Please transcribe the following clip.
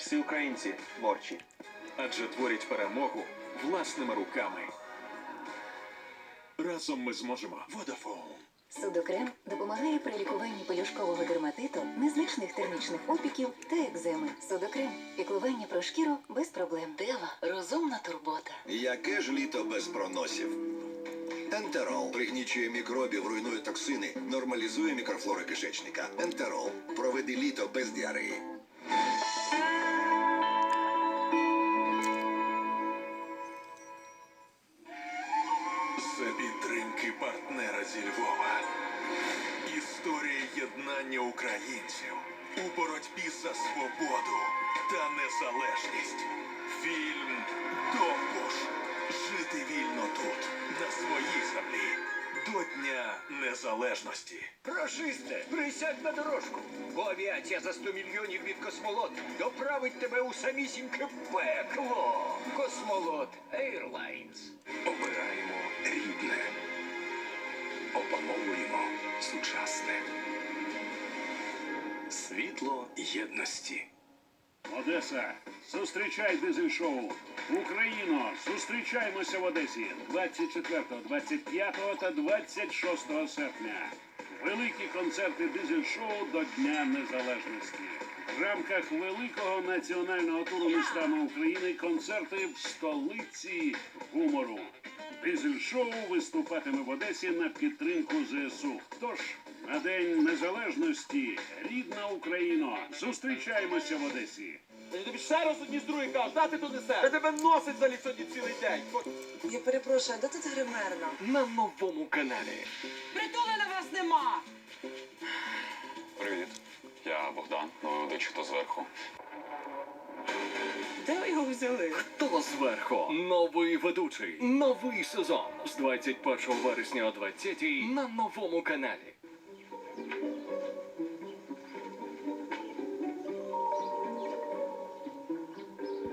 Всі українці борчі. адже творять перемогу власними руками. Разом ми зможемо. Водафон. Судокрем допомагає при лікуванні пелюшкового дерматиту, незначних термічних опіків та екземи. Судокрем піклування про шкіру без проблем. Дева розумна турбота. Яке ж літо без проносів? Ентерол пригнічує мікробів, руйнує токсини, нормалізує мікрофлори кишечника. Ентерол. Проведи літо без діареї. За підтримки партнера зі Львова. Історія єднання українців у боротьбі за свободу та незалежність. Фільм Довбуш. Жити вільно тут, на своїй землі. До Дня Незалежності. Прошисте, присядь на дорожку, бо авіація за 100 мільйонів від космолот доправить тебе у самісіньке пекло. Космолот Airlines. Опановуємо сучасне. Світло єдності. Одеса, зустрічай дизель-шоу. Україно, зустрічаємося в Одесі 24, 25 та 26 серпня. Великі концерти дизель-шоу до Дня Незалежності. В рамках великого національного туру містами України концерти в столиці гумору. Дизель-шоу виступатиме в Одесі на підтримку ЗСУ. Тож на День Незалежності, рідна Україно, зустрічаємося в Одесі. Я тобі ще раз одні з других кажу, та ти тут несе? Я тебе носить за сьогодні цілий день. Я перепрошую, а де тут гримерна? На новому каналі. Притули на вас нема! Привіт, я Богдан, новий ведучий хто зверху взяли? Хто зверху? Новий ведучий, новий сезон з 21 вересня о 20 на новому каналі.